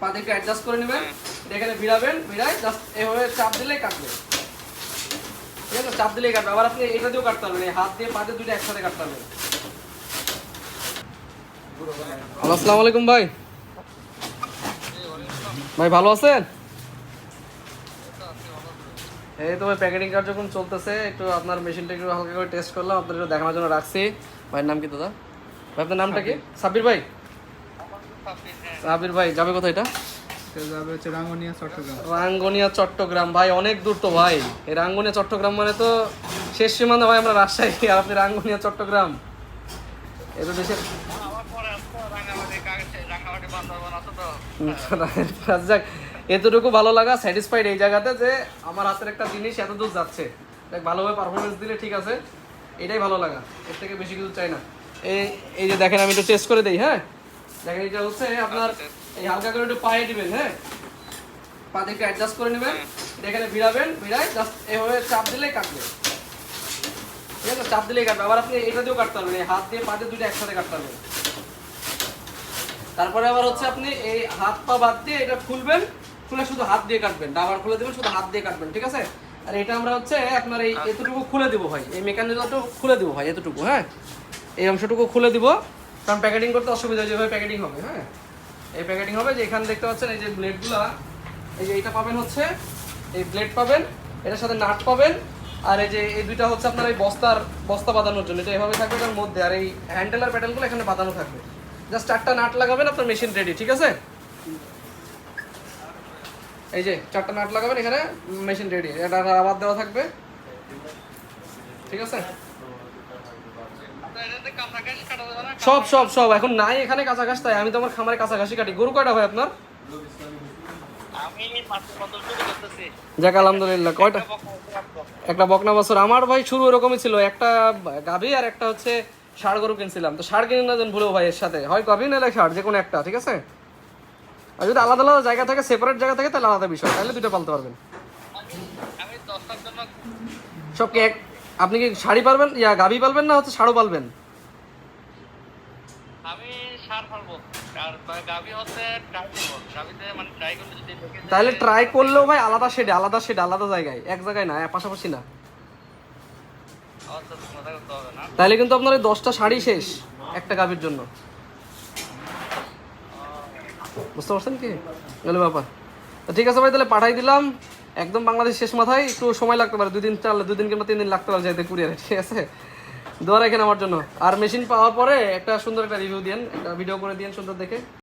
পা দিকে অ্যাডজাস্ট করে নেবেন। এখানে ভিড়াবেন ভিড়াই জাস্ট এভাবে চাপ দিলেই কাটবে। ঠিক আছে? চাপ দিলেই কাটবে। আবার আপনি এটা দিয়েও কাটতে পারবেন। হাত দিয়ে পা দিয়ে দুটো একসাথে কাটতে পারবেন। হ্যালো আসসালামু আলাইকুম ভাই। ভাই ভালো আছেন? এই তো ভাই প্যাকেটিং কার্যক্রম চলতেছে। একটু আপনার মেশিনটা একটু হালকা করে টেস্ট করলাম। আপনার একটু দেখানোর জন্য রাখছি। ভাইয়ের নাম কি দাদা? ভাই আপনার নামটা কি? সাব্বির ভাই? সাব্বির ভাই যাবে কোথায় এটা? এটা যাবে হচ্ছে রাঙ্গনিয়া চট্টগ্রাম। রাঙ্গনিয়া চট্টগ্রাম। ভাই অনেক দূর তো ভাই। এই রাঙ্গনিয়া চট্টগ্রাম মানে তো শেষ সীমানা ভাই আমরা রাজশাহী। আর আপনি রাঙ্গনিয়া চট্টগ্রাম? এ তো দেশের যাক। এতটুকু ভালো লাগা স্যাটিসফাইড এই জায়গাতে যে আমার হাতের একটা জিনিস এত দূর যাচ্ছে। দেখ ভালোভাবে পারফরমেন্স দিলে ঠিক আছে। এটাই ভালো লাগা। এর থেকে বেশি কিছু চাই না। এই এই যে দেখেন আমি একটু টেস্ট করে দিই হ্যাঁ? দেখেন এটা হচ্ছে আপনার এই হালকা করে একটু পায়ে দিবেন হ্যাঁ? পা দিকে অ্যাডজাস্ট করে নেবেন। এখানে ভিড়াবেন ভিড়াই জাস্ট এভাবে চাপ দিলেই কাটবে। ঠিক আছে চাপ দিলেই কাটবে। আবার আপনি এটা দিয়েও কাটতে পারবেন এই হাত দিয়ে পা দিয়ে দুটো একসাথে কাটতে পারবেন। তারপরে আবার হচ্ছে আপনি এই হাত পা বাদ দিয়ে এটা খুলবেন খুলে শুধু হাত দিয়ে কাটবেন ডাবার খুলে দেবেন শুধু হাত দিয়ে কাটবেন ঠিক আছে? আর এটা আমরা হচ্ছে আপনার এই এতটুকু খুলে দিব ভাই এই মেকানিজমটা খুলে দিব ভাই এতটুকু হ্যাঁ? এই অংশটুকু খুলে দিব। কারণ প্যাকেটিং করতে অসুবিধা যেভাবে প্যাকেটিং হবে হ্যাঁ? এই প্যাকেটিং হবে যে এখানে দেখতে পাচ্ছেন, এই যে ব্লেডগুলা এই যে এইটা পাবেন হচ্ছে, এই ব্লেড পাবেন, এটার সাথে নাট পাবেন, আর এই যে এই দুইটা হচ্ছে আপনার এই বস্তার, বস্তা বাঁধানোর জন্য, এটা এভাবে থাকবে এটার মধ্যে, আর এই হ্যান্ডেল আর প্যাডেলগুলো এখানে বাঁধানো থাকবে। জাস্ট চারটা নাট লাগাবেন, আপনার মেশিন রেডি ঠিক আছে? এই যে চারটা নাট লাগাবেন, এখানে মেশিন রেডি এটা আবার দেওয়া থাকবে। ঠিক আছে? সব সব সব। এখন নাই এখানে কাঁচা ঘাস তাই আমি তো আমার খামারে কাঁচা ঘাসই কাটি। গরু কয়টা হয় আপনার? যাক আলহামদুলিল্লাহ কয়টা? একটা বকনা বছর আমার ভাই শুরু এরকমই ছিল। একটা গাভী আর একটা হচ্ছে ষাড় গরু কিনছিলাম। তো ষাড় কিনে না যেন ভুলেও ভাই এর সাথে। হয় গাভী নাহলে ষাড় যে কোনো একটা ঠিক আছে? আর যদি আলাদা আলাদা জায়গা থাকে সেপারেট জায়গা থাকে তাহলে আলাদা বিষয়। তাহলে দুটো পালতে পারবেন। আমি সব কি এক আপনি কি শাড়ি পালবেন? ইয়া গাভী পালবেন না হচ্ছে ষাড়ও পালবেন? আমি সার ফালবো। আর গাভি হচ্ছে ট্রাই দিব গাভিতে মানে ট্রাই যদি তাহলে ট্রাই করলেও ভাই আলাদা শেডে আলাদা শেডে আলাদা জায়গায়। এক জায়গায় না পাশাপাশি না। আচ্ছা না। তাহলে কিন্তু আপনার ওই দশটা শাড়ি শেষ একটা গাভীর জন্য। বুঝতে পারছেন কি? গেল ব্যাপার। ঠিক আছে ভাই তাহলে পাঠাই দিলাম। একদম বাংলাদেশ শেষ মাথায়। একটু সময় লাগতে পারে দুদিন চাল দুদিন কিংবা তিন দিন লাগতে পারে যাইতে কুরিয়ারে ঠিক আছে? দোয়া রাখেন আমার জন্য। আর মেশিন পাওয়ার পরে একটা সুন্দর একটা রিভিউ দিন একটা ভিডিও করে দিন সুন্দর দেখে।